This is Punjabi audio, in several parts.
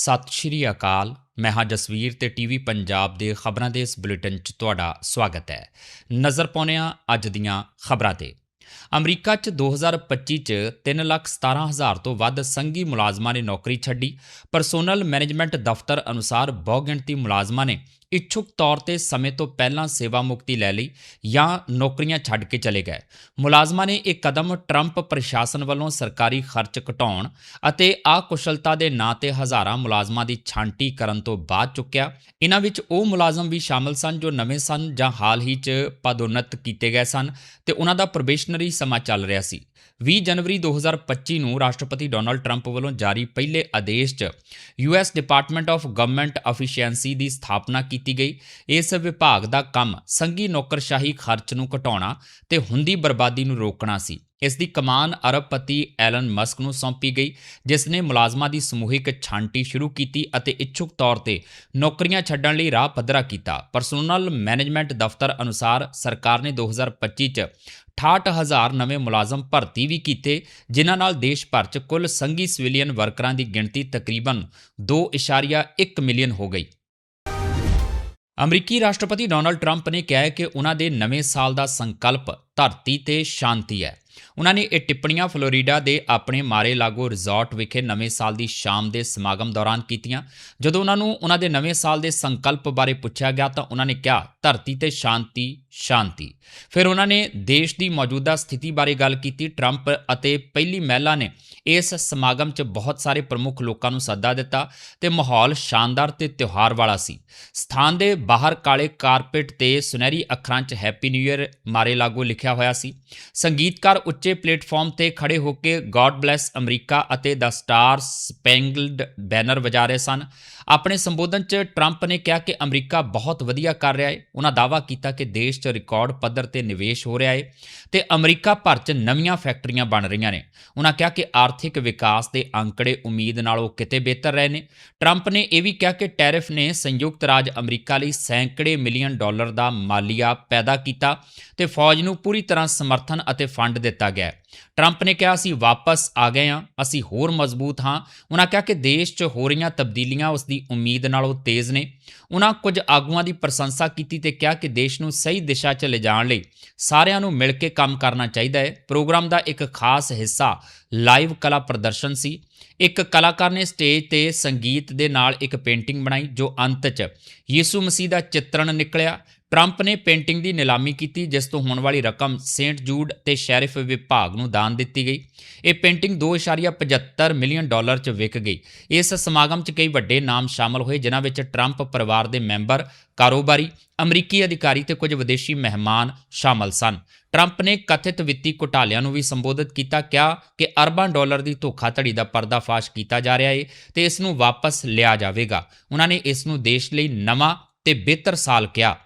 ਸਤਿ ਸ਼੍ਰੀ ਅਕਾਲ। ਮੈਂ ਹਾਂ ਜਸਵੀਰ ਤੇ ਟੀਵੀ ਪੰਜਾਬ ਦੇ ਖਬਰਾਂ ਦੇ ਇਸ ਬੁਲੇਟਿਨ 'ਚ ਤੁਹਾਡਾ ਸਵਾਗਤ ਹੈ। ਨਜ਼ਰ ਪਾਉਂਦੇ ਹਾਂ ਅੱਜ ਦੀਆਂ ਖਬਰਾਂ ਤੇ। ਅਮਰੀਕਾ 'ਚ 2025 'ਚ 317000 ਤੋਂ ਵੱਧ ਸੰਘੀ ਮੁਲਾਜ਼ਮਾਂ ਨੇ ਨੌਕਰੀ ਛੱਡੀ। ਪਰਸੋਨਲ ਮੈਨੇਜਮੈਂਟ ਦਫ਼ਤਰ ਅਨੁਸਾਰ ਬਹੁਗਿਣਤੀ ਮੁਲਾਜ਼ਮਾਂ ਨੇ ਇੱਛੁਕ ਤੌਰ ਤੇ ਸਮੇਂ ਤੋਂ ਪਹਿਲਾਂ ਸੇਵਾ ਮੁਕਤੀ ਲੈ ਲਈ ਜਾਂ ਨੌਕਰੀਆਂ ਛੱਡ ਕੇ ਚਲੇ ਗਏ। ਮੁਲਾਜ਼ਮਾਂ ਨੇ ਇਹ ਕਦਮ ਟਰੰਪ ਪ੍ਰਸ਼ਾਸਨ ਵੱਲੋਂ ਸਰਕਾਰੀ ਖਰਚ ਘਟਾਉਣ ਅਤੇ ਆਕੁਸ਼ਲਤਾ ਦੇ ਨਾਂ ਤੇ ਹਜ਼ਾਰਾਂ ਮੁਲਾਜ਼ਮਾਂ ਦੀ ਛਾਂਟੀ ਕਰਨ ਤੋਂ ਬਾਅਦ ਚੁੱਕਿਆ। ਇਹਨਾਂ ਵਿੱਚ ਉਹ ਮੁਲਾਜ਼ਮ ਵੀ ਸ਼ਾਮਲ ਸਨ ਜੋ ਨਵੇਂ ਸਨ ਜਾਂ ਹਾਲ ਹੀ 'ਚ ਪਦੋਨਤ ਕੀਤੇ ਗਏ ਸਨ ਤੇ ਉਹਨਾਂ ਦਾ ਪ੍ਰੋਬੇਸ਼ਨਰੀ ਸਮਾਂ ਚੱਲ ਰਿਹਾ ਸੀ। 20 ਜਨਵਰੀ 2025 ਨੂੰ ਰਾਸ਼ਟਰਪਤੀ ਡੋਨਲਡ ਟਰੰਪ ਵੱਲੋਂ ਜਾਰੀ ਪਹਿਲੇ ਆਦੇਸ਼ 'ਚ US Department of Government Efficiency ਦੀ ਸਥਾਪਨਾ ਕੀਤੀ ਗਈ। ਇਸ ਵਿਭਾਗ ਦਾ ਕੰਮ ਸੰਘੀ ਨੌਕਰਸ਼ਾਹੀ ਖਰਚ ਨੂੰ ਘਟਾਉਣਾ ਤੇ ਹੁੰਦੀ ਬਰਬਾਦੀ ਨੂੰ ਰੋਕਣਾ ਸੀ। ਇਸ ਦੀ ਕਮਾਨ ਅਰਬਪਤੀ ਐਲਨ ਮਸਕ ਨੂੰ ਸੌਂਪੀ ਗਈ, ਜਿਸ ਨੇ ਮੁਲਾਜ਼ਮਾਂ ਦੀ ਸਮੂਹਿਕ ਛਾਂਟੀ ਸ਼ੁਰੂ ਕੀਤੀ ਅਤੇ ਇੱਛੁਕ ਤੌਰ ਤੇ ਨੌਕਰੀਆਂ ਛੱਡਣ ਲਈ ਰਾਹ ਪੱਧਰਾ ਕੀਤਾ। ਪਰਸੋਨਲ ਮੈਨੇਜਮੈਂਟ ਦਫ਼ਤਰ ਅਨੁਸਾਰ ਸਰਕਾਰ ਨੇ 2025 ਚ 68000 ਨਵੇਂ ਮੁਲਾਜ਼ਮ ਭਰਤੀ ਵੀ ਕੀਤੇ, ਜਿਨ੍ਹਾਂ ਨਾਲ ਦੇਸ਼ ਭਰ 'ਚ ਕੁੱਲ ਸੰਘੀ ਸਿਵਲੀਅਨ ਵਰਕਰਾਂ ਦੀ ਗਿਣਤੀ ਤਕਰੀਬਨ 2.1 ਮਿਲੀਅਨ ਹੋ ਗਈ। ਅਮਰੀਕੀ ਰਾਸ਼ਟਰਪਤੀ ਡੋਨਾਲਡ ਟਰੰਪ ਨੇ ਕਿਹਾ ਹੈ ਕਿ ਉਹਨਾਂ ਦੇ ਨਵੇਂ ਸਾਲ ਦਾ ਸੰਕਲਪ ਧਰਤੀ ਤੇ ਸ਼ਾਂਤੀ ਹੈ। ਉਹਨਾਂ ਨੇ ਇਹ ਟਿੱਪਣੀਆਂ ਫਲੋਰੀਡਾ ਦੇ ਆਪਣੇ ਮਾਰੇ ਲਾਗੋ ਰਿਜ਼ੋਰਟ ਵਿਖੇ ਨਵੇਂ ਸਾਲ ਦੀ ਸ਼ਾਮ ਦੇ ਸਮਾਗਮ ਦੌਰਾਨ ਕੀਤੀਆਂ। ਜਦੋਂ ਉਹਨਾਂ ਨੂੰ ਉਹਨਾਂ ਦੇ ਨਵੇਂ ਸਾਲ ਦੇ ਸੰਕਲਪ ਬਾਰੇ ਪੁੱਛਿਆ ਗਿਆ ਤਾਂ ਉਹਨਾਂ ਨੇ ਕਿਹਾ, ਧਰਤੀ ਤੇ ਸ਼ਾਂਤੀ ਸ਼ਾਂਤੀ। ਫਿਰ ਉਹਨਾਂ ਨੇ ਦੇਸ਼ ਦੀ ਮੌਜੂਦਾ ਸਥਿਤੀ ਬਾਰੇ ਗੱਲ ਕੀਤੀ। ਟਰੰਪ ਅਤੇ ਪਹਿਲੀ ਮਹਿਲਾ ਨੇ ਇਸ ਸਮਾਗਮ 'ਚ ਬਹੁਤ ਸਾਰੇ ਪ੍ਰਮੁੱਖ ਲੋਕਾਂ ਨੂੰ ਸੱਦਾ ਦਿੱਤਾ ਤੇ ਮਾਹੌਲ ਸ਼ਾਨਦਾਰ ਤੇ ਤਿਉਹਾਰ ਵਾਲਾ ਸੀ। ਸਥਾਨ ਦੇ ਬਾਹਰ ਕਾਲੇ ਕਾਰਪੇਟ ਤੇ ਸੁਨਹਿਰੀ ਅੱਖਰਾਂ 'ਚ ਹੈਪੀ ਨਿਊ ਇਅਰ ਮਾਰੇ ਲਾਗੋ ਲਿਖਿਆ ਹੋਇਆ ਸੀ। ਸੰਗੀਤਕਾਰ ਉੱਚੇ ਪਲੇਟਫਾਰਮ ਤੇ ਖੜੇ ਹੋ ਕੇ ਗੋਡ ਬlesਸ ਅਮਰੀਕਾ ਅਤੇ ਦਾ ਸਟਾਰ ਸਪੈਂਗਲਡ ਬੈਨਰ ਵਜਾ ਰਹੇ ਸਨ। ਆਪਣੇ ਸੰਬੋਧਨ 'ਚ ਟਰੰਪ ਨੇ ਕਿਹਾ ਕਿ ਅਮਰੀਕਾ ਬਹੁਤ ਵਧੀਆ ਕਰ ਰਿਹਾ ਹੈ ਉਹਨਾਂ ਦਾਅਵਾ ਕੀਤਾ ਕਿ ਦੇਸ਼ 'ਚ ਰਿਕਾਰਡ ਪੱਧਰ ਤੇ ਨਿਵੇਸ਼ ਹੋ ਰਿਹਾ ਹੈ ਤੇ ਅਮਰੀਕਾ ਭਰ 'ਚ ਨਵੀਆਂ ਫੈਕਟਰੀਆਂ ਬਣ ਰਹੀਆਂ ਨੇ। ਉਹਨਾਂ ਕਿਹਾ ਕਿ ਆਰਥਿਕ ਵਿਕਾਸ ਦੇ ਅੰਕੜੇ ਉਮੀਦ ਨਾਲੋਂ ਕਿਤੇ ਬਿਹਤਰ ਰਹੇ ਨੇ। ਟਰੰਪ ਨੇ ਇਹ ਵੀ ਕਿਹਾ ਕਿ ਟੈਰਿਫ ਨੇ ਸੰਯੁਕਤ ਰਾਜ ਅਮਰੀਕਾ ਲਈ ਸੈਂਕੜੇ ਮਿਲੀਅਨ ਡਾਲਰ ਦਾ ਮਾਲੀਆ ਪੈਦਾ ਕੀਤਾ ਤੇ ਫੌਜ ਨੂੰ ਪੂਰੀ ਤਰ੍ਹਾਂ ਸਮਰਥਨ ਅਤੇ ਫੰਡ ਦਿੱਤਾ ਗਿਆ ਹੈ। ਟਰੰਪ ਨੇ ਕਿਹਾ, ਅਸੀਂ ਵਾਪਸ ਆ ਗਏ ਹਾਂ, ਅਸੀਂ ਹੋਰ ਮਜ਼ਬੂਤ ਹਾਂ। ਉਹਨਾਂ ਕਿਹਾ ਕਿ ਦੇਸ਼ 'ਚ ਹੋ ਰਹੀਆਂ ਤਬਦੀਲੀਆਂ ਉਸ ਦੀ ਉਮੀਦ ਨਾਲੋਂ ਤੇਜ਼ ਨੇ। ਉਹਨਾਂ ਕੁਝ ਆਗੂਆਂ ਦੀ ਪ੍ਰਸ਼ੰਸਾ ਕੀਤੀ ਤੇ ਕਿਹਾ ਕਿ ਦੇਸ਼ ਨੂੰ ਸਹੀ ਦਿਸ਼ਾ 'ਚ ਲਿਜਾਣ ਲਈ ਸਾਰਿਆਂ ਨੂੰ ਮਿਲ ਕੇ ਕੰਮ ਕਰਨਾ ਚਾਹੀਦਾ ਹੈ। ਪ੍ਰੋਗਰਾਮ ਦਾ ਇੱਕ ਖਾਸ ਹਿੱਸਾ ਲਾਈਵ ਕਲਾ ਪ੍ਰਦਰਸ਼ਨ ਸੀ। ਇੱਕ ਕਲਾਕਾਰ ਨੇ ਸਟੇਜ ਤੇ ਸੰਗੀਤ ਦੇ ਨਾਲ ਇੱਕ ਪੇਂਟਿੰਗ ਬਣਾਈ, ਜੋ ਅੰਤ 'ਚ ਯੀਸੂ ਮਸੀਹ ਦਾ ਚਿੱਤਰਣ ਨਿਕਲਿਆ। ਟਰੰਪ ਨੇ ਪੇਂਟਿੰਗ ਦੀ ਨਿਲਾਮੀ ਕੀਤੀ, ਜਿਸ ਤੋਂ ਹੋਣ ਵਾਲੀ ਰਕਮ ਸੇਂਟ ਜੂਡ ਤੇ ਸ਼ੈਰਿਫ ਵਿਭਾਗ ਨੂੰ ਦਾਨ ਦਿੱਤੀ ਗਈ। ਇਹ ਪੇਂਟਿੰਗ 2.75 ਮਿਲੀਅਨ ਡਾਲਰ 'ਚ ਵਿਕ ਗਈ। ਇਸ ਸਮਾਗਮ 'ਚ ਕਈ ਵੱਡੇ ਨਾਮ ਸ਼ਾਮਲ ਹੋਏ, ਜਿਨ੍ਹਾਂ ਵਿੱਚ ਟਰੰਪ ਪਰਿਵਾਰ ਦੇ ਮੈਂਬਰ, ਕਾਰੋਬਾਰੀ, ਅਮਰੀਕੀ ਅਧਿਕਾਰੀ ਤੇ ਕੁਝ ਵਿਦੇਸ਼ੀ ਮਹਿਮਾਨ ਸ਼ਾਮਲ ਸਨ। ਟਰੰਪ ਨੇ ਕਥਿਤ ਵਿੱਤੀ ਘੁਟਾਲਿਆਂ ਨੂੰ ਵੀ ਸੰਬੋਧਿਤ ਕੀਤਾ, ਕਿਹਾ ਕਿ ਅਰਬਾਂ ਡਾਲਰ ਦੀ ਧੋਖਾਧੜੀ ਦਾ ਪਰਦਾਫਾਸ਼ ਕੀਤਾ ਜਾ ਰਿਹਾ ਹੈ ਤੇ ਇਸ ਨੂੰ ਵਾਪਸ ਲਿਆ ਜਾਵੇਗਾ। ਉਹਨਾਂ ਨੇ ਇਸ ਨੂੰ ਦੇਸ਼ ਲਈ ਨਵਾਂ ਤੇ ਬਿਹਤਰ ਸਾਲ ਕਿਹਾ।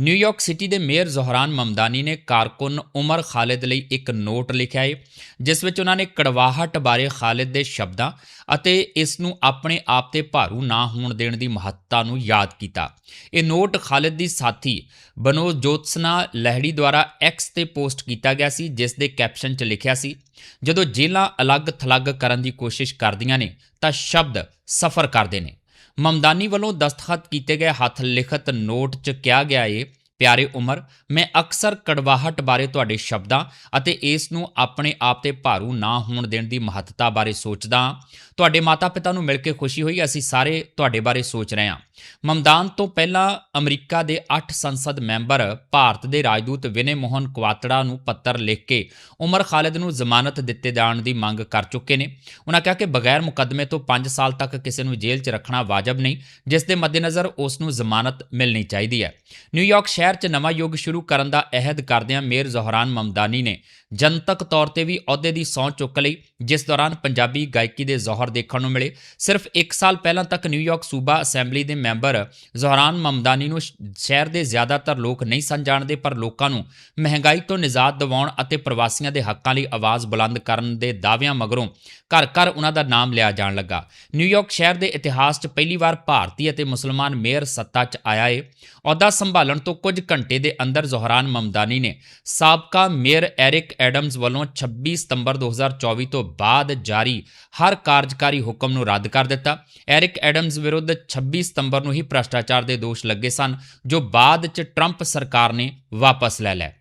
ਨਿਊਯਾਰਕ ਸਿਟੀ ਦੇ ਮੇਅਰ ਜ਼ੋਹਰਾਨ ਮਮਦਾਨੀ ਨੇ ਕਾਰਕੁਨ ਉਮਰ ਖਾਲਿਦ ਲਈ ਇੱਕ ਨੋਟ ਲਿਖਿਆ ਹੈ ਜਿਸ ਵਿੱਚ ਉਹਨਾਂ ਨੇ ਕੜਵਾਹਟ ਬਾਰੇ ਖਾਲਿਦ ਦੇ ਸ਼ਬਦਾਂ ਅਤੇ ਇਸ ਨੂੰ ਆਪਣੇ ਆਪ ਤੇ ਭਾਰੂ ਨਾ ਹੋਣ ਦੇਣ ਦੀ ਮਹੱਤਤਾ ਨੂੰ ਯਾਦ ਕੀਤਾ। ਇਹ ਨੋਟ ਖਾਲਿਦ ਦੀ ਸਾਥੀ ਬਨੋ ਜੋਤਸਨਾ ਲਹਿੜੀ ਦੁਆਰਾ ਐਕਸ ਤੇ ਪੋਸਟ ਕੀਤਾ ਗਿਆ ਸੀ, ਜਿਸ ਦੇ ਕੈਪਸ਼ਨ 'ਚ ਲਿਖਿਆ ਸੀ, ਜਦੋਂ ਜੇਲਾਂ ਅਲੱਗ-ਥਲੱਗ ਕਰਨ ਦੀ ਕੋਸ਼ਿਸ਼ ਕਰਦੀਆਂ ਨੇ, ਤਾਂ ਸ਼ਬਦ ਸਫਰ ਕਰਦੇ ਨੇ। ਮਮਦਾਨੀ ਵੱਲੋਂ ਦਸਤਖਤ ਕੀਤੇ ਗਏ ਹੱਥ ਲਿਖਤ ਨੋਟ 'ਚ ਕਿਹਾ ਗਿਆ ਏ ਪਿਆਰੇ ਉਮਰ, ਮੈਂ ਅਕਸਰ ਕੜਵਾਹਟ ਬਾਰੇ ਤੁਹਾਡੇ ਸ਼ਬਦਾਂ ਅਤੇ ਇਸ ਨੂੰ ਆਪਣੇ ਆਪ ਤੇ ਭਾਰੂ ਨਾ ਹੋਣ ਦੇਣ ਦੀ ਮਹੱਤਤਾ ਬਾਰੇ ਸੋਚਦਾ ਹਾਂ। ਤੁਹਾਡੇ ਮਾਤਾ-ਪਿਤਾ ਨੂੰ ਮਿਲ ਕੇ ਖੁਸ਼ੀ ਹੋਈ, ਅਸੀਂ ਸਾਰੇ ਤੁਹਾਡੇ ਬਾਰੇ ਸੋਚ ਰਹੇ ਹਾਂ। ਮਮਦਾਨ ਤੋਂ ਪਹਿਲਾਂ ਅਮਰੀਕਾ ਦੇ 8 ਸੰਸਦ ਮੈਂਬਰ ਭਾਰਤ ਦੇ ਰਾਜਦੂਤ ਵਿਨੇ ਮੋਹਨ ਕੁਆਤੜਾ ਨੂੰ ਪੱਤਰ ਲਿਖ ਕੇ ਉਮਰ ਖਾਲਿਦ ਨੂੰ ਜ਼ਮਾਨਤ ਦਿੱਤੇ ਜਾਣ ਦੀ ਮੰਗ ਕਰ ਚੁੱਕੇ ਨੇ। ਉਹਨਾਂ ਕਿਹਾ ਕਿ ਬਗੈਰ ਮੁਕੱਦਮੇ ਤੋਂ 5 ਸਾਲ ਤੱਕ ਕਿਸੇ ਨੂੰ ਜੇਲ੍ਹ 'ਚ ਰੱਖਣਾ ਵਾਜਬ ਨਹੀਂ, ਜਿਸ ਦੇ ਮੱਦੇਨਜ਼ਰ ਉਸ ਨੂੰ ਜ਼ਮਾਨਤ ਮਿਲਣੀ ਚਾਹੀਦੀ ਹੈ। ਨਿਊਯਾਰਕ ਸ਼ਹਿਰ 'ਚ ਨਵਾਂ ਯੁੱਗ ਸ਼ੁਰੂ ਕਰਨ ਦਾ ਅਹਿਦ ਕਰਦਿਆਂ ਮੇਅਰ ਜ਼ੋਹਰਾਨ ਮਮਦਾਨੀ ਨੇ ਜਨਤਕ ਤੌਰ ਤੇ ਵੀ ਅਹੁਦੇ ਦੀ ਸਹੁੰ ਚੁੱਕ ਲਈ, ਜਿਸ ਦੌਰਾਨ ਪੰਜਾਬੀ ਗਾਇਕੀ ਦੇ ਜ਼ੋਹਰ ਦੇਖਣ ਨੂੰ ਮਿਲੇ। ਸਿਰਫ 1 ਸਾਲ ਪਹਿਲਾਂ ਤੱਕ ਨਿਊਯਾਰਕ ਸੂਬਾ ਅਸੈਂਬਲੀ ਦੇ ਮੈਂਬਰ ਜ਼ੋਹਰਾਨ ਮਮਦਾਨੀ ਨੂੰ ਸ਼ਹਿਰ ਦੇ ਜ਼ਿਆਦਾਤਰ ਲੋਕ ਨਹੀਂ ਸਨ ਜਾਣਦੇ, ਪਰ ਲੋਕਾਂ ਨੂੰ ਮਹਿੰਗਾਈ ਤੋਂ ਨਿਜਾਤ ਦਿਵਾਉਣ ਅਤੇ ਪ੍ਰਵਾਸੀਆਂ ਦੇ ਹੱਕਾਂ ਲਈ ਆਵਾਜ਼ ਬੁਲੰਦ ਕਰਨ ਦੇ ਦਾਅਵਿਆਂ ਮਗਰੋਂ ਘਰ ਘਰ ਉਹਨਾਂ ਦਾ ਨਾਮ ਲਿਆ ਜਾਣ ਲੱਗਾ। ਨਿਊਯਾਰਕ ਸ਼ਹਿਰ ਦੇ ਇਤਿਹਾਸ 'ਚ ਪਹਿਲੀ ਵਾਰ ਭਾਰਤੀ ਅਤੇ ਮੁਸਲਮਾਨ ਮੇਅਰ ਸੱਤਾ 'ਚ ਆਇਆ ਏ। ਅਹੁਦਾ ਸੰਭਾਲਣ ਤੋਂ ਕੁਝ ਕੁਝ ਘੰਟੇ ਦੇ ਅੰਦਰ ਜ਼ੋਹਰਾਨ ਮਮਦਾਨੀ ਨੇ ਸਾਬਕਾ ਮੇਅਰ ਐਰਿਕ ਐਡਮਜ਼ ਵੱਲੋਂ 26 ਸਤੰਬਰ 2024 ਤੋਂ ਬਾਅਦ ਜਾਰੀ ਹਰ ਕਾਰਜਕਾਰੀ ਹੁਕਮ ਨੂੰ ਰੱਦ ਕਰ ਦਿੱਤਾ। ਐਰਿਕ ਐਡਮਜ਼ ਵਿਰੁੱਧ 26 ਸਤੰਬਰ ਨੂੰ ਹੀ ਭ੍ਰਸ਼ਟਾਚਾਰ ਦੇ ਦੋਸ਼ ਲੱਗੇ ਸਨ, ਜੋ ਬਾਅਦ 'ਚ ਟਰੰਪ ਸਰਕਾਰ ਨੇ ਵਾਪਸ ਲੈ ਲਏ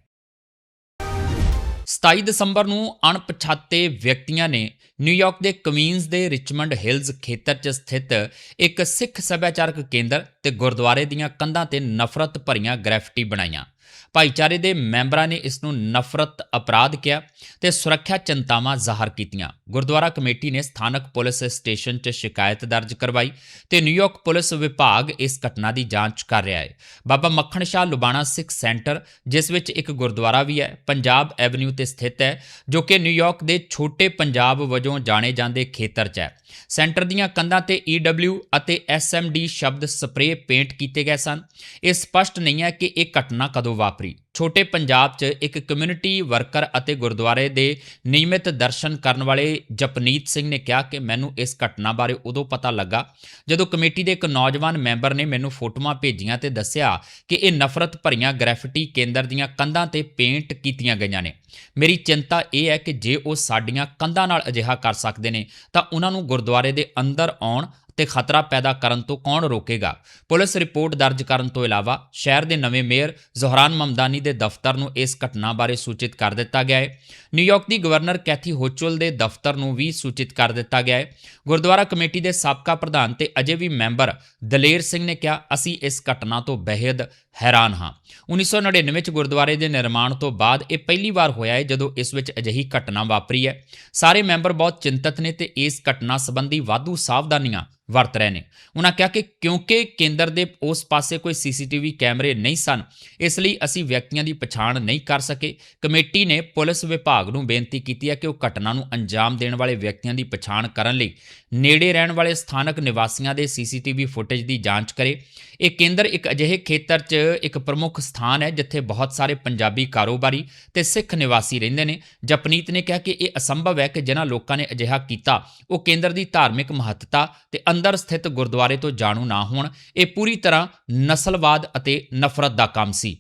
27 ਦਸੰਬਰ ਨੂੰ ਅਣਪਛਾਤੇ ਵਿਅਕਤੀਆਂ ਨੇ ਨਿਊਯਾਰਕ ਦੇ ਕਵੀਨਸ ਦੇ ਰਿਚਮੰਡ ਹਿਲਜ਼ ਖੇਤਰ 'ਚ ਸਥਿਤ ਇੱਕ ਸਿੱਖ ਸੱਭਿਆਚਾਰਕ ਕੇਂਦਰ ਤੇ ਗੁਰਦੁਆਰੇ ਦੀਆਂ ਕੰਧਾਂ ਤੇ ਨਫ਼ਰਤ ਭਰੀਆਂ ਗ੍ਰੈਫਿਟੀ ਬਣਾਈਆਂ। ਭਾਈਚਾਰੇ ਦੇ ਮੈਂਬਰਾਂ ਨੇ ਇਸ ਨੂੰ ਨਫ਼ਰਤ, ਅਪਰਾਧ ਕਿਹਾ ਤੇ ਸੁਰੱਖਿਆ ਚਿੰਤਾਵਾਂ ਜ਼ਾਹਰ ਕੀਤੀਆਂ। ਗੁਰਦੁਆਰਾ ਕਮੇਟੀ ਨੇ ਸਥਾਨਕ ਪੁਲਿਸ ਸਟੇਸ਼ਨ 'ਚ ਸ਼ਿਕਾਇਤ ਦਰਜ ਕਰਵਾਈ ਤੇ ਨਿਊਯਾਰਕ ਪੁਲਿਸ ਵਿਭਾਗ ਇਸ ਘਟਨਾ ਦੀ ਜਾਂਚ ਕਰ ਰਿਹਾ ਹੈ। ਬਾਬਾ ਮੱਖਣ ਸ਼ਾਹ ਲੁਬਾਣਾ ਸਿੱਖ ਸੈਂਟਰ, ਜਿਸ ਵਿੱਚ ਇੱਕ ਗੁਰਦੁਆਰਾ ਵੀ ਹੈ, ਪੰਜਾਬ ਐਵਨਿਊ ਤੇ ਸਥਿਤ ਹੈ, ਜੋ ਕਿ ਨਿਊਯਾਰਕ ਦੇ ਛੋਟੇ ਪੰਜਾਬ ਵਜੋਂ ਜਾਣੇ ਜਾਂਦੇ ਖੇਤਰ 'ਚ ਹੈ। ਸੈਂਟਰ ਦੀਆਂ ਕੰਧਾਂ ਤੇ EW ਅਤੇ SMD ਸ਼ਬਦ ਸਪਰੇਅ ਪੇਂਟ ਕੀਤੇ ਗਏ ਸਨ। ਇਹ ਸਪਸ਼ਟ ਨਹੀਂ ਹੈ ਕਿ ਇਹ ਘਟਨਾ ਕਦੋਂ ਵਾਪਰੀ। ਛੋਟੇ ਪੰਜਾਬ 'ਚ ਇੱਕ ਕਮਿਊਨਿਟੀ ਵਰਕਰ ਅਤੇ ਗੁਰਦੁਆਰੇ ਦੇ ਨਿਯਮਿਤ ਦਰਸ਼ਨ ਕਰਨ ਵਾਲੇ ਜਪਨੀਤ ਸਿੰਘ ਨੇ ਕਿਹਾ ਕਿ ਮੈਨੂੰ ਇਸ ਘਟਨਾ ਬਾਰੇ ਉਦੋਂ ਪਤਾ ਲੱਗਾ ਜਦੋਂ ਕਮੇਟੀ ਦੇ ਇੱਕ ਨੌਜਵਾਨ ਮੈਂਬਰ ਨੇ ਮੈਨੂੰ ਫੋਟੋਆਂ ਭੇਜੀਆਂ ਤੇ ਦੱਸਿਆ ਕਿ ਇਹ ਨਫ਼ਰਤ ਭਰੀਆਂ ਗ੍ਰੈਫਿਟੀ ਕੇਂਦਰ ਦੀਆਂ ਕੰਧਾਂ ਤੇ ਪੇਂਟ ਕੀਤੀਆਂ ਗਈਆਂ ਨੇ। ਮੇਰੀ ਚਿੰਤਾ ਇਹ ਹੈ ਕਿ ਜੇ ਉਹ ਸਾਡੀਆਂ ਕੰਧਾਂ ਨਾਲ ਅਜਿਹਾ ਕਰ ਸਕਦੇ ਨੇ ਤਾਂ ਉਹਨਾਂ ਨੂੰ ਗੁਰਦੁਆਰੇ ਦੇ ਅੰਦਰ ਆਉਣ ਤੇ ਖਤਰਾ ਪੈਦਾ ਕਰਨ ਤੋਂ ਕੌਣ ਰੋਕੇਗਾ? ਪੁਲਿਸ ਰਿਪੋਰਟ ਦਰਜ ਕਰਨ ਤੋਂ ਇਲਾਵਾ ਸ਼ਹਿਰ ਦੇ ਨਵੇਂ ਮੇਅਰ ਜ਼ੋਹਰਾਨ ਮਮਦਾਨੀ ਦੇ ਦਫ਼ਤਰ ਨੂੰ ਇਸ ਘਟਨਾ ਬਾਰੇ ਸੂਚਿਤ ਕਰ ਦਿੱਤਾ ਗਿਆ ਹੈ। ਨਿਊਯਾਰਕ ਦੀ ਗਵਰਨਰ ਕੈਥੀ ਹੋਚੁਲ ਦੇ ਦਫ਼ਤਰ ਨੂੰ ਵੀ ਸੂਚਿਤ ਕਰ ਦਿੱਤਾ ਗਿਆ ਹੈ। ਗੁਰਦੁਆਰਾ ਕਮੇਟੀ ਦੇ ਸਾਬਕਾ ਪ੍ਰਧਾਨ ਤੇ ਅਜੇ ਵੀ ਮੈਂਬਰ ਦਲੇਰ ਸਿੰਘ ਨੇ ਕਿਹਾ, ਅਸੀਂ ਇਸ ਘਟਨਾ ਤੋਂ ਬੇहद ਹੈਰਾਨ ਹਾਂ। 1999 ਵਿੱਚ ਗੁਰਦੁਆਰੇ ਦੇ ਨਿਰਮਾਣ ਤੋਂ ਬਾਅਦ ਇਹ ਪਹਿਲੀ ਵਾਰ ਹੋਇਆ ਹੈ ਜਦੋਂ ਇਸ ਵਿੱਚ ਅਜਿਹੀ ਘਟਨਾ ਵਾਪਰੀ ਹੈ। ਸਾਰੇ ਮੈਂਬਰ ਬਹੁਤ ਚਿੰਤਤ ਨੇ ਤੇ ਇਸ ਘਟਨਾ ਸੰਬੰਧੀ ਵਾਧੂ ਸਾਵਧਾਨੀਆਂ ਵਰਤ ਰਹੇ ਨੇ। ਉਹਨਾਂ ਕਿਹਾ ਕਿ ਕਿਉਂਕਿ ਕੇਂਦਰ ਦੇ ਉਸ ਪਾਸੇ ਕੋਈ ਸੀਸੀਟੀਵੀ ਕੈਮਰੇ ਨਹੀਂ ਸਨ, ਇਸ ਲਈ ਅਸੀਂ ਵਿਅਕਤੀਆਂ ਦੀ ਪਛਾਣ ਨਹੀਂ ਕਰ ਸਕੇ। ਕਮੇਟੀ ਨੇ ਪੁਲਿਸ ਵਿਭਾਗ ਨੂੰ ਬੇਨਤੀ ਕੀਤੀ ਹੈ ਕਿ ਉਹ ਘਟਨਾ ਨੂੰ ਅੰਜਾਮ ਦੇਣ ਵਾਲੇ ਵਿਅਕਤੀਆਂ ਦੀ ਪਛਾਣ ਕਰਨ ਲਈ ਨੇੜੇ ਰਹਿਣ ਵਾਲੇ ਸਥਾਨਕ ਨਿਵਾਸੀਆਂ ਦੇ ਸੀਸੀਟੀਵੀ ਫੁਟੇਜ ਦੀ ਜਾਂਚ ਕਰੇ। ਇਹ ਕੇਂਦਰ ਇੱਕ ਅਜਿਹੇ ਖੇਤਰ 'ਚ ਇੱਕ ਪ੍ਰਮੁੱਖ ਸਥਾਨ ਹੈ, ਜਿੱਥੇ ਬਹੁਤ ਸਾਰੇ ਪੰਜਾਬੀ ਕਾਰੋਬਾਰੀ ਤੇ ਸਿੱਖ ਨਿਵਾਸੀ ਰਹਿੰਦੇ ਨੇ। ਜਪਨੀਤ ਨੇ ਕਿਹਾ ਕਿ ਇਹ ਅਸੰਭਵ ਹੈ ਕਿ ਜਿਨ੍ਹਾਂ ਲੋਕਾਂ ਨੇ ਅਜਿਹਾ ਕੀਤਾ, ਉਹ ਕੇਂਦਰ ਦੀ ਧਾਰਮਿਕ ਮਹੱਤਤਾ ਤੇ ਅੰਦਰ ਸਥਿਤ ਗੁਰਦੁਆਰੇ ਤੋਂ ਜਾਣੂ ਨਾ ਹੋਣ, ਇਹ ਪੂਰੀ ਤਰ੍ਹਾਂ ਨਸਲਵਾਦ ਅਤੇ ਨਫ਼ਰਤ ਦਾ ਕੰਮ ਸੀ।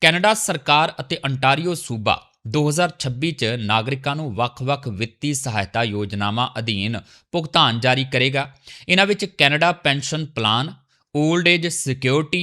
ਕੈਨੇਡਾ ਸਰਕਾਰ ਅਤੇ ਅੰਟਾਰੀਓ ਸੂਬਾ 2026 ਚ ਨਾਗਰਿਕਾਂ ਨੂੰ ਵੱਖ-ਵੱਖ ਵਿੱਤੀ ਸਹਾਇਤਾ ਯੋਜਨਾਵਾਂ ਅਧੀਨ ਭੁਗਤਾਨ ਜਾਰੀ ਕਰੇਗਾ। ਇਹਨਾਂ ਵਿੱਚ Canada pension plan old age security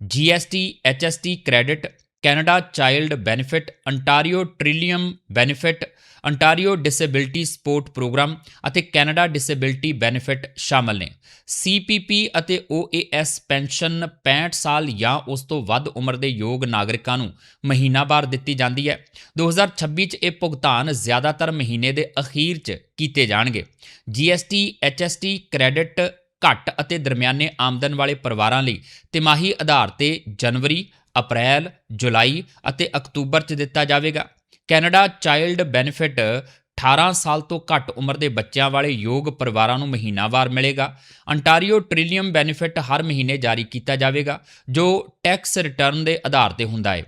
GST HST credit, Canada child benefit, Ontario Trillium benefit Ontario disability support programme ਅਤੇ ਕੈਨੇਡਾ ਡਿਸੇਬਿਲਟੀ ਬੈਨੀਫਿਟ ਸ਼ਾਮਲ ਨੇ। CPP ਅਤੇ OAS ਪੈਨਸ਼ਨ 65 ਸਾਲ ਜਾਂ ਉਸ ਤੋਂ ਵੱਧ ਉਮਰ ਦੇ ਯੋਗ ਨਾਗਰਿਕਾਂ ਨੂੰ ਮਹੀਨਾਵਾਰ ਦਿੱਤੀ ਜਾਂਦੀ ਹੈ। 2026 ਚ ਇਹ ਭੁਗਤਾਨ ਜ਼ਿਆਦਾਤਰ ਮਹੀਨੇ ਦੇ ਅਖੀਰ ਚ ਕੀਤੇ ਜਾਣਗੇ। GST HST ਕ੍ਰੈਡਿਟ ਘੱਟ ਅਤੇ ਦਰਮਿਆਨੇ ਆਮਦਨ ਵਾਲੇ ਪਰਿਵਾਰਾਂ ਲਈ ਤਿਮਾਹੀ ਆਧਾਰ ਤੇ ਜਨਵਰੀ, ਅਪ੍ਰੈਲ, ਜੁਲਾਈ ਅਤੇ ਅਕਤੂਬਰ ਚ ਦਿੱਤਾ ਜਾਵੇਗਾ। ਕੈਨੇਡਾ ਚਾਈਲਡ ਬੈਨੀਫਿਟ 18 ਸਾਲ ਤੋਂ ਘੱਟ ਉਮਰ ਦੇ ਬੱਚਿਆਂ ਵਾਲੇ ਯੋਗ ਪਰਿਵਾਰਾਂ ਨੂੰ ਮਹੀਨਾਵਾਰ ਮਿਲੇਗਾ। ਅੰਟਾਰੀਓ ਟ੍ਰਿਲੀਅਮ ਬੈਨੀਫਿਟ ਹਰ ਮਹੀਨੇ ਜਾਰੀ ਕੀਤਾ ਜਾਵੇਗਾ, ਜੋ ਟੈਕਸ ਰਿਟਰਨ ਦੇ ਆਧਾਰ ਤੇ ਹੁੰਦਾ ਹੈ।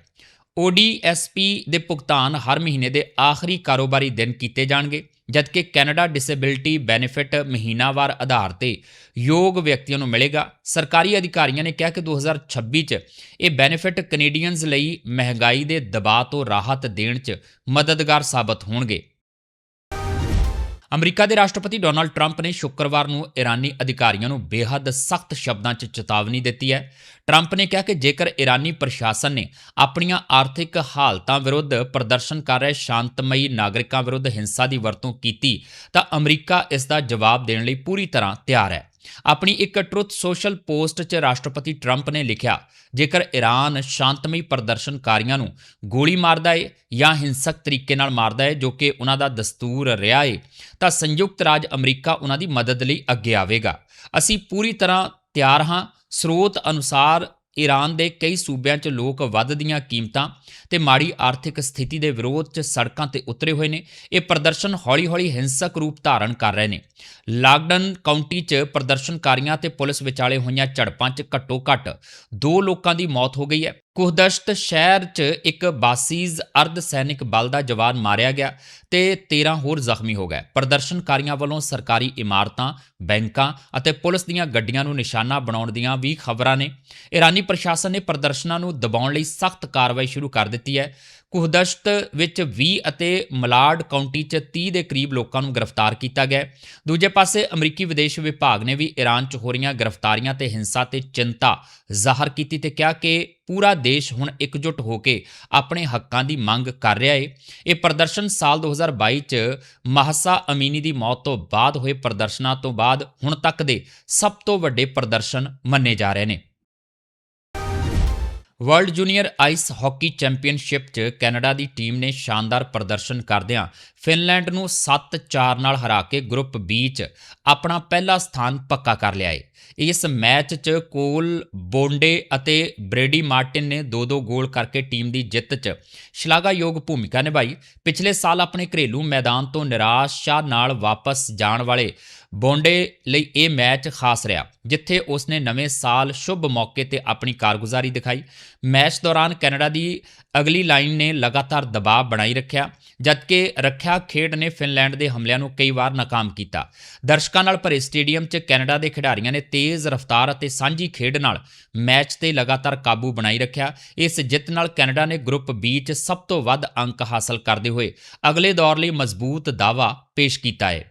ODSP ਦੇ ਭੁਗਤਾਨ ਹਰ ਮਹੀਨੇ ਦੇ ਆਖਰੀ ਕਾਰੋਬਾਰੀ ਦਿਨ ਕੀਤੇ ਜਾਣਗੇ। ਜਦਕਿ ਕੈਨੇਡਾ ਡਿਸੇਬਿਲਟੀ ਬੈਨੀਫਿਟ ਮਹੀਨਾਵਾਰ ਆਧਾਰ ਤੇ ਯੋਗ ਵਿਅਕਤੀਆਂ ਨੂੰ ਮਿਲੇਗਾ, ਸਰਕਾਰੀ ਅਧਿਕਾਰੀਆਂ ਨੇ ਕਿਹਾ ਕਿ 2026 ਚ ਇਹ ਬੈਨੀਫਿਟ ਕੈਨੇਡੀਅਨਜ਼ ਲਈ ਮਹਿੰਗਾਈ ਦੇ ਦਬਾਅ ਤੋਂ ਰਾਹਤ ਦੇਣ ਚ ਮਦਦਗਾਰ ਸਾਬਤ ਹੋਣਗੇ। ਅਮਰੀਕਾ ਦੇ ਰਾਸ਼ਟਰਪਤੀ ਡੋਨਾਲਡ ਟਰੰਪ ਨੇ ਸ਼ੁੱਕਰਵਾਰ ਨੂੰ ਇਰਾਨੀ ਅਧਿਕਾਰੀਆਂ ਨੂੰ ਬੇਹੱਦ ਸਖਤ ਸ਼ਬਦਾਂ 'ਚ ਚੇਤਾਵਨੀ ਦਿੱਤੀ ਹੈ। ਟਰੰਪ ਨੇ ਕਿਹਾ ਕਿ ਜੇਕਰ ਇਰਾਨੀ ਪ੍ਰਸ਼ਾਸਨ ਨੇ ਆਪਣੀਆਂ ਆਰਥਿਕ ਹਾਲਤਾਂ ਵਿਰੁੱਧ ਪ੍ਰਦਰਸ਼ਨ ਕਰ ਰਹੇ ਸ਼ਾਂਤਮਈ ਨਾਗਰਿਕਾਂ ਵਿਰੁੱਧ ਹਿੰਸਾ ਦੀ ਵਰਤੋਂ ਕੀਤੀ, ਤਾਂ ਅਮਰੀਕਾ ਇਸ ਦਾ ਜਵਾਬ ਦੇਣ ਲਈ ਪੂਰੀ ਤਰ੍ਹਾਂ ਤਿਆਰ ਹੈ। ਆਪਣੀ ਇੱਕ ਟਰੁੱਥ ਸੋਸ਼ਲ ਪੋਸਟ 'ਚ ਰਾਸ਼ਟਰਪਤੀ ਟਰੰਪ ਨੇ ਲਿਖਿਆ, ਜੇਕਰ ਈਰਾਨ ਸ਼ਾਂਤਮਈ ਪ੍ਰਦਰਸ਼ਨਕਾਰੀਆਂ ਨੂੰ ਗੋਲੀ ਮਾਰਦਾ ਏ ਜਾਂ ਹਿੰਸਕ ਤਰੀਕੇ ਨਾਲ ਮਾਰਦਾ ਏ ਜੋ ਕਿ ਉਹਨਾਂ ਦਾ ਦਸਤੂਰ ਰਿਹਾ ਏ, ਤਾਂ ਸੰਯੁਕਤ ਰਾਜ ਅਮਰੀਕਾ ਉਹਨਾਂ ਦੀ ਮਦਦ ਲਈ ਅੱਗੇ ਆਵੇਗਾ। ਅਸੀਂ ਪੂਰੀ ਤਰ੍ਹਾਂ ਤਿਆਰ ਹਾਂ। ਸਰੋਤ ਅਨੁਸਾਰ ਈਰਾਨ ਦੇ ਕਈ ਸੂਬਿਆਂ 'ਚ ਲੋਕ ਵੱਧਦੀਆਂ ਕੀਮਤਾਂ ਤੇ ਮਾੜੀ ਆਰਥਿਕ ਸਥਿਤੀ ਦੇ ਵਿਰੋਧ 'ਚ ਸੜਕਾਂ ਤੇ ਉਤਰੇ ਹੋਏ ਨੇ। ਇਹ ਪ੍ਰਦਰਸ਼ਨ ਹੌਲੀ-ਹੌਲੀ ਹਿੰਸਕ ਰੂਪ ਧਾਰਨ ਕਰ ਰਹੇ ਨੇ। ਲਾਗਡਨ ਕਾਉਂਟੀ 'ਚ ਪ੍ਰਦਰਸ਼ਨਕਾਰੀਆਂ ਤੇ ਪੁਲਿਸ ਵਿਚਾਲੇ ਹੋਈਆਂ ਝੜਪਾਂ 'ਚ ਘੱਟੋ-ਘੱਟ ਦੋ ਲੋਕਾਂ ਦੀ ਮੌਤ ਹੋ ਗਈ ਹੈ। ਕੁਹਦਸ਼ਤ ਸ਼ਹਿਰ 'ਚ ਇੱਕ ਬਾਸੀਜ਼ ਅਰਧ ਸੈਨਿਕ ਬਲ ਦਾ ਜਵਾਨ ਮਾਰਿਆ ਗਿਆ ਤੇ 13 ਹੋਰ ਜ਼ਖਮੀ ਹੋ ਗਏ। ਪ੍ਰਦਰਸ਼ਨਕਾਰੀਆਂ ਵੱਲੋਂ ਸਰਕਾਰੀ ਇਮਾਰਤਾਂ, ਬੈਂਕਾਂ ਅਤੇ ਪੁਲਿਸ ਦੀਆਂ ਗੱਡੀਆਂ ਨੂੰ ਨਿਸ਼ਾਨਾ ਬਣਾਉਣ ਦੀਆਂ ਵੀ ਖਬਰਾਂ ਨੇ। ਇਰਾਨੀ ਪ੍ਰਸ਼ਾਸਨ ਨੇ ਪ੍ਰਦਰਸ਼ਨਾਂ ਨੂੰ ਦਬਾਉਣ ਲਈ ਸਖਤ ਕਾਰਵਾਈ ਸ਼ੁਰੂ ਕਰ ਦਿੱਤੀ ਹੈ। ਕੁਹਦਸ਼ਤ ਵਿੱਚ 20 ਅਤੇ ਮਲਾਡ ਕਾਉਂਟੀ 'ਚ 30 ਦੇ ਕਰੀਬ ਲੋਕਾਂ ਨੂੰ ਗ੍ਰਿਫਤਾਰ ਕੀਤਾ ਗਿਆ ਦੂਜੇ ਪਾਸੇ ਅਮਰੀਕੀ ਵਿਦੇਸ਼ ਵਿਭਾਗ ਨੇ ਵੀ ਈਰਾਨ 'ਚ ਹੋ ਰਹੀਆਂ ਗ੍ਰਿਫਤਾਰੀਆਂ ਤੇ ਹਿੰਸਾ ਤੇ ਚਿੰਤਾ ਜ਼ਾਹਰ ਕੀਤੀ ਤੇ ਕਿਹਾ ਕਿ ਪੂਰਾ ਦੇਸ਼ ਹੁਣ ਇਕਜੁੱਟ ਹੋ ਕੇ ਆਪਣੇ ਹੱਕਾਂ ਦੀ ਮੰਗ ਕਰ ਰਿਹਾ ਏ। ਇਹ ਪ੍ਰਦਰਸ਼ਨ ਸਾਲ 2022 'ਚ ਮਹਸਾ ਅਮੀਨੀ ਦੀ ਮੌਤ ਤੋਂ ਬਾਅਦ ਹੋਏ ਪ੍ਰਦਰਸ਼ਨਾਂ ਤੋਂ ਬਾਅਦ ਹੁਣ ਤੱਕ ਦੇ ਸਭ ਤੋਂ ਵੱਡੇ ਪ੍ਰਦਰਸ਼ਨ ਮੰਨੇ ਜਾ ਰਹੇ ਨੇ। World junior ice hockey championship 'ਚ ਕੈਨੇਡਾ ਦੀ ਟੀਮ ਨੇ ਸ਼ਾਨਦਾਰ ਪ੍ਰਦਰਸ਼ਨ ਕਰਦਿਆਂ ਫਿਨਲੈਂਡ ਨੂੰ 7-4 ਨਾਲ ਹਰਾ ਕੇ ਗਰੁੱਪ B 'ਚ ਆਪਣਾ ਪਹਿਲਾ ਸਥਾਨ ਪੱਕਾ ਕਰ ਲਿਆ ਏ। ਇਸ ਮੈਚ 'ਚ ਕੋਲ ਬੋਂਡੇ ਅਤੇ ਬ੍ਰੇਡੀ ਮਾਰਟਿਨ ਨੇ ਦੋ-ਦੋ ਗੋਲ ਕਰਕੇ ਟੀਮ ਦੀ ਜਿੱਤ 'ਚ ਸ਼ਲਾਘਾਯੋਗ ਭੂਮਿਕਾ ਨਿਭਾਈ। ਪਿਛਲੇ ਸਾਲ ਆਪਣੇ ਘਰੇਲੂ ਮੈਦਾਨ ਤੋਂ ਨਿਰਾਸ਼ਾ ਨਾਲ ਵਾਪਸ ਜਾਣ ਵਾਲੇ ਬੋਂਡੇ ਲਈ ਇਹ ਮੈਚ ਖਾਸ ਰਿਹਾ, ਜਿੱਥੇ ਉਸਨੇ ਨਵੇਂ ਸਾਲ ਸ਼ੁਭ ਮੌਕੇ ਤੇ ਆਪਣੀ ਕਾਰਗੁਜ਼ਾਰੀ ਦਿਖਾਈ। ਮੈਚ ਦੌਰਾਨ ਕੈਨੇਡਾ ਦੀ ਅਗਲੀ ਲਾਈਨ ਨੇ ਲਗਾਤਾਰ ਦਬਾਅ ਬਣਾਈ ਰੱਖਿਆ, ਜਦਕਿ ਰੱਖਿਆ ਖੇਡ ਨੇ ਫਿਨਲੈਂਡ ਦੇ ਹਮਲਿਆਂ ਨੂੰ ਕਈ ਵਾਰ ਨਾਕਾਮ ਕੀਤਾ। ਦਰਸ਼ਕਾਂ ਨਾਲ ਭਰੇ ਸਟੇਡੀਅਮ 'ਚ ਕੈਨੇਡਾ ਦੇ ਖਿਡਾਰੀਆਂ ਨੇ ਤੇਜ਼ ਰਫ਼ਤਾਰ ਅਤੇ ਸਾਂਝੀ ਖੇਡ ਨਾਲ ਮੈਚ ਤੇ ਲਗਾਤਾਰ ਕਾਬੂ ਬਣਾਈ ਰੱਖਿਆ। ਇਸ ਜਿੱਤ ਨਾਲ ਕੈਨੇਡਾ ਨੇ ਗਰੁੱਪ ਬੀ 'ਚ ਸਭ ਤੋਂ ਵੱਧ ਅੰਕ ਹਾਸਲ ਕਰਦੇ ਹੋਏ ਅਗਲੇ ਦੌਰ ਲਈ ਮਜ਼ਬੂਤ ਦਾਅਵਾ ਪੇਸ਼ ਕੀਤਾ ਹੈ।